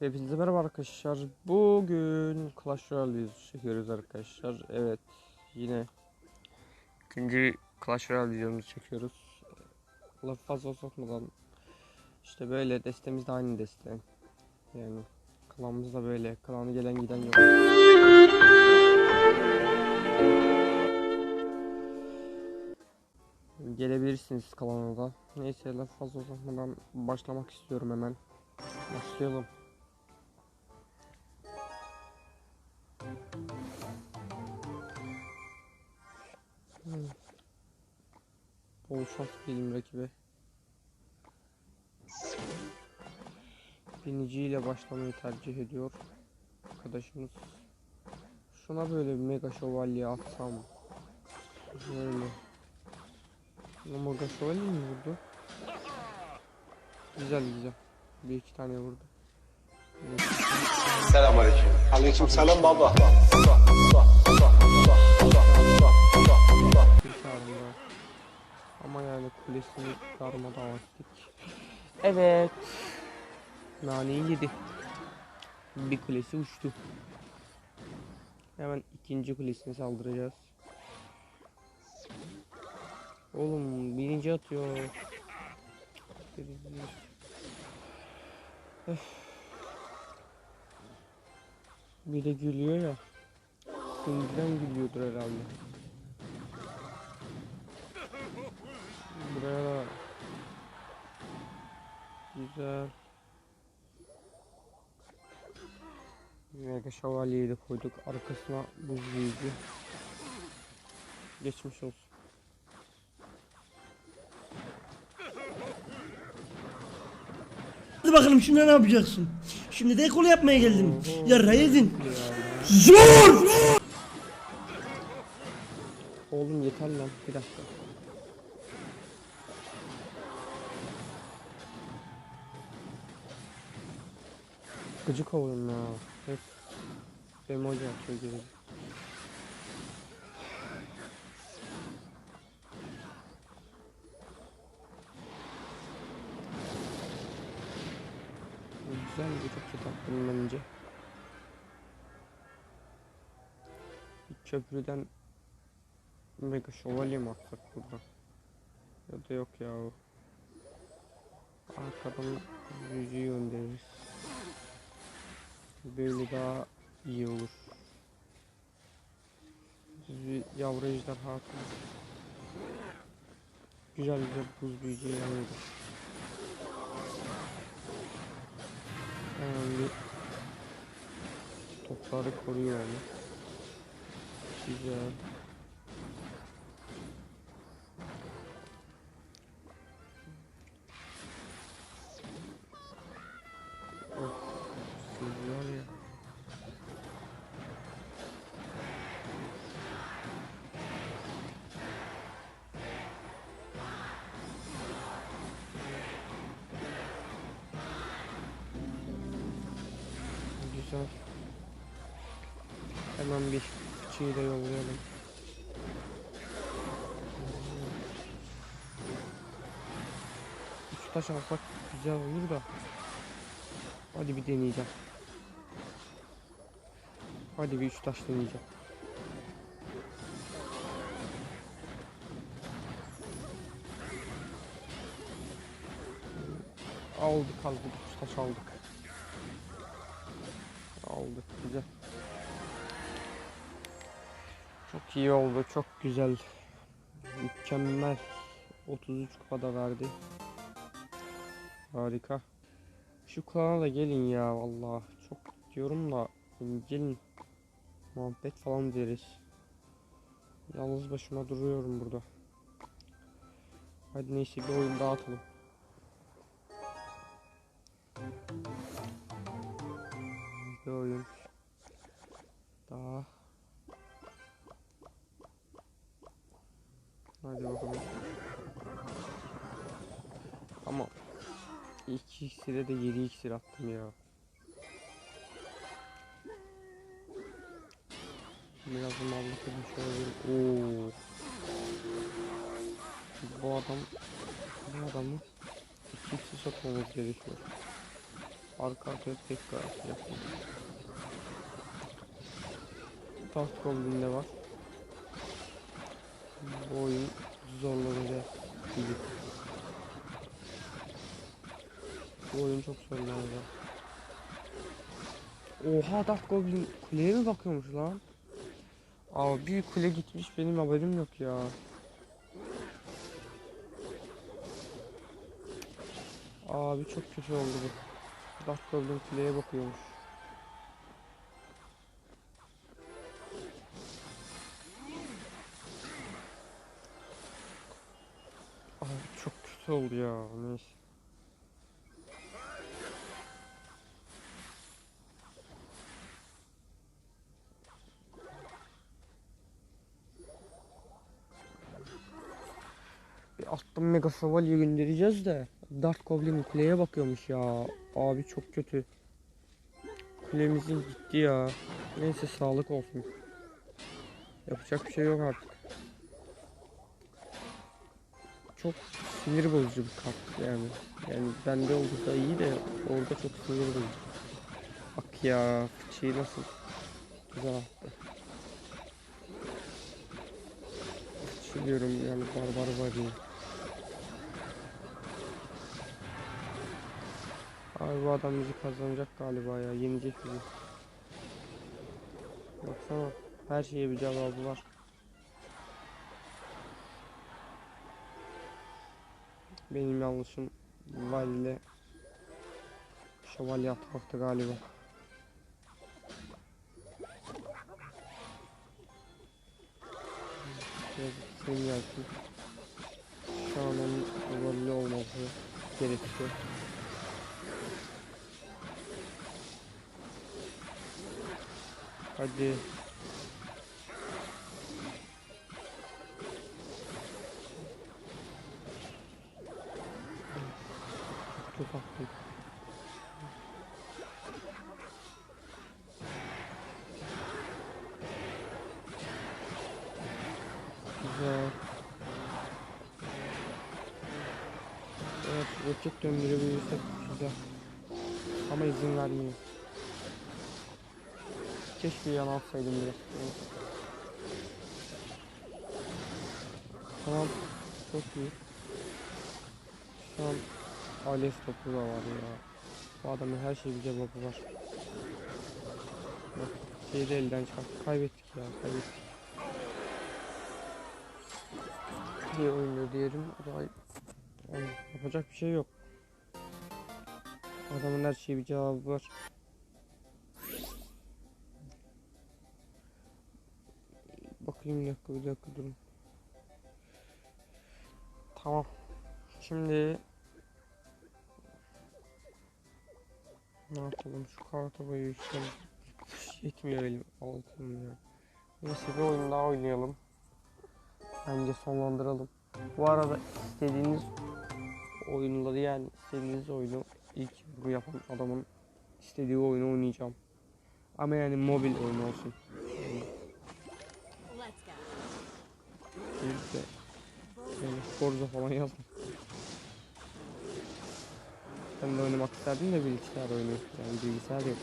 Hepinize merhaba arkadaşlar. Bugün Clash Royale çekiyoruz arkadaşlar. Evet. Yine ikinci Clash Royale videomuzu çekiyoruz. Lafı fazla sokmadan işte böyle destemiz de aynı deste. Yani klanımız da böyle. Klanı gelen giden yok. Gelebilirsiniz klana da. Neyse lafı fazla sokmadan başlamak istiyorum hemen. Başlayalım. Şans diyelim rakibe. Biniciyle başlamayı tercih ediyor arkadaşımız. Şuna böyle bir mega şövalye atsam. Böyle. Mega şövalye mi vurdu? Güzel güzel. Bir iki tane vurdu. Selamünaleyküm. Aleyküm selam baba. Bir tane daha. Ama kulesini darmadan ettik. Evet. Naneyi yedi. Bir kulesi uçtu. Hemen ikinci kulesine saldıracağız. Oğlum birinci atıyor. Öf. Bir de gülüyor ya. Sinirden gülüyordur herhalde. Buraya da güzel Mega şövalyeyi de koyduk. Arkasına buz büyücü. Geçmiş olsun. Hadi bakalım şimdi ne yapacaksın? Şimdi de ekol yapmaya geldim. Yarra yedin. Zor! Oğlum yeter lan. Bir dakika. Gıcık oğlum ya. Hep emoji atıyor gibi. Güzel bir roket attım bence. Bir köprüden Mega şövalye mi atsak burada? Ya da yok ya. Arkadan yüzüğü göndeririz. Böyle daha iyi olur. Yüzü yavru ejderha atmış. Güzel güzel buz büyücü yanıyordu. Hemen bir topları koruyor onu. Güzel. Güzel. Hemen bir fıçıyı da yollayalım. Üç taş alsak güzel olur da. Hadi bir deneyeceğim. Hadi bir üç taş deneyeceğim. Aldık aldık üç taş. Aldık iyi oldu çok güzel. Mükemmel. 33 kupada verdi. Harika. Şu klana da gelin ya vallahi çok diyorum da gelin muhabbet falan deriz. Yalnız başıma duruyorum burada. Hadi neyse bir oyun daha atalım. Bir oyun daha. Hadi bakalım. Ama İki iksire de 7 iksir attım ya. Biraz da mallık bir şey olabilir. Oo. Bu adam bu adamı iki iksir sokmamız gerekiyor. Arka arkaya tekrar yapayım. Task Goblin'de var. Bu oyun zorlanacak gibi. Bu oyun çok zorlanacak. Oha Dark Goblin kuleye mi bakıyormuş lan? Abi bir kule gitmiş benim haberim yok ya. Abi çok kötü oldu bu. Dark Goblin kuleye bakıyormuş. Kötü oldu ya. Neyse. Bir Mega Savalya göndereceğiz de Dark Goblin kuleye bakıyormuş ya. Abi çok kötü. Kulemizin gitti ya. Neyse sağlık olsun. Yapacak bir şey yok artık. Çok sinir bozucu bir kart yani. Yani bende olursa iyi de orada çok sinir bozucu. Bak ya fıçıyı nasıl güzel attı. Fıçı diyorum yani barbar var ya. Abi bu adam bizi kazanacak galiba ya. Yenecek bizi. Baksana. Her şeye bir cevabı var. Benim yanlışım Valile Şövalye atmaktı galiba. Biraz senin gelsin. Şu an onun Valile olması gerekiyor. Hadi. Çok haklı. Güzel. Evet, roket döndürebilirsek güzel. Ama izin vermiyor. Keşke yan alsaydım biraz. Tamam. Çok iyi. Şu an Ales topu da var ya. Bu adamın her şeyi bir cevabı var. Bak şeyi de elden çıkarttık. Kaybettik ya. Kaybettik. İyi oynuyor diyelim. O da yani yapacak bir şey yok. Adamın her şeyi bir cevabı var. Bakayım bir dakika bir dakika durun. Tamam. Şimdi ne yapalım şu karta boyu yükselim. Yetmiyor elim altın ya. Neyse bir oyun daha oynayalım. Bence sonlandıralım. Bu arada istediğiniz oyunları yani istediğiniz oyunu ilk bu yapan adamın istediği oyunu oynayacağım. Ama yani mobil oyun olsun. Değil de yani Forza falan yazdım. Ben de oynamak isterdim de bilgisayar oyunu. Yani bilgisayar yok.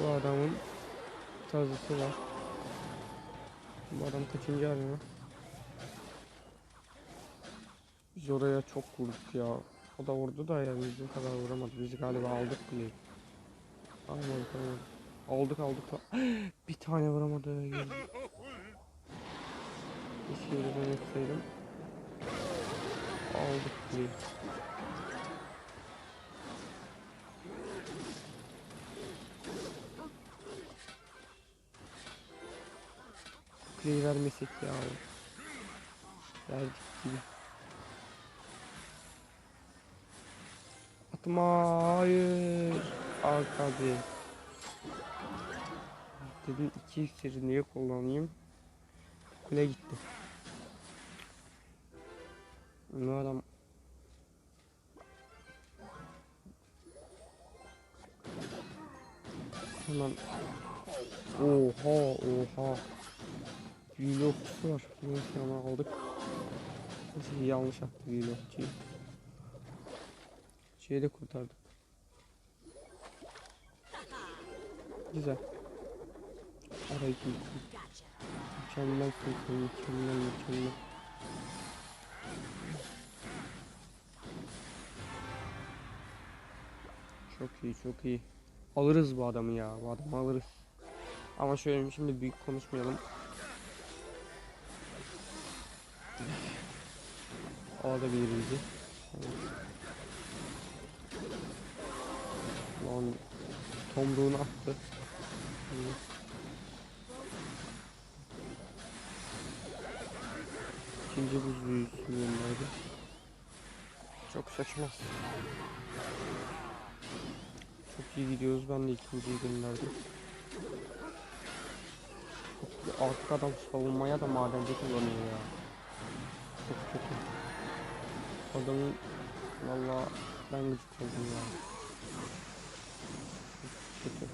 Bu adamın tazısı var. Bu adam kaçıncı arıyor? Biz oraya çok vurduk ya. O da vurdu da yani bizim kadar vuramadı. Biz galiba aldık bile. Almadık almadık. Aldık aldık bir tane vuramadı. Keşke ben etseydim. Aldık bile. Kuleyi vermesek ya. Verdik gibi. Atma hayır. Arkadaş. Dedim iki iksiri niye kullanayım? Kule gitti. Ne adam Hemen Oha oha. Vlogçu var. Neyse ama aldık. Neyse yanlış attı vlogçuyu. Şeyi de kurtardık. Güzel. Gotcha. Mükemmel sen mükemmel mükemmel. Çok iyi çok iyi. Alırız bu adamı ya bu adamı alırız. Ama şöyle şimdi büyük konuşmayalım. Alabilir bizi. Lan tomruğunu attı. İyi. İkinci buz büyüsünü gönderdi. Çok saçma. Çok iyi gidiyoruz. Ben de ikinciyi gönderdim. Çok adam savunmaya da madenci kullanıyor ya. Çok kötü. Adamın valla ben gıcık oldum ya. Çok kötü.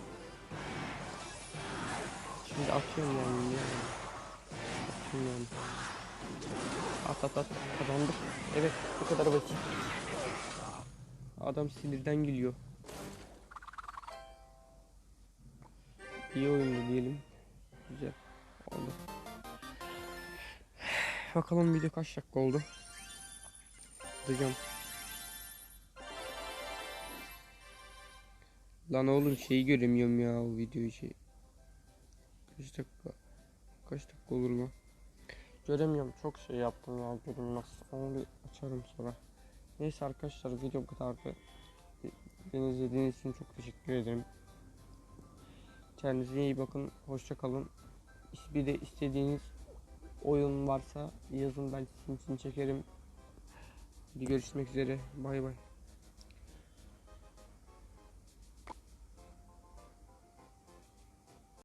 Şimdi atıyorum yani? Atıyorum yani. At at at kazandık. Evet bu kadar basit. Adam sinirden gülüyor. İyi oyundu diyelim. Güzel oldu. Bakalım video kaç dakika oldu. Hocam. Lan oğlum şeyi göremiyorum ya o videoyu şey. Kaç dakika? Kaç dakika olur mu? Göremiyorum. Çok şey yaptım ya. Görünmez. Onu bir açarım sonra. Neyse arkadaşlar video bu kadardı. Beni izlediğiniz için çok teşekkür ederim. Kendinize iyi bakın. Hoşça kalın. Bir de istediğiniz oyun varsa yazın ben sizin için çekerim. Bir görüşmek üzere. Bay bay.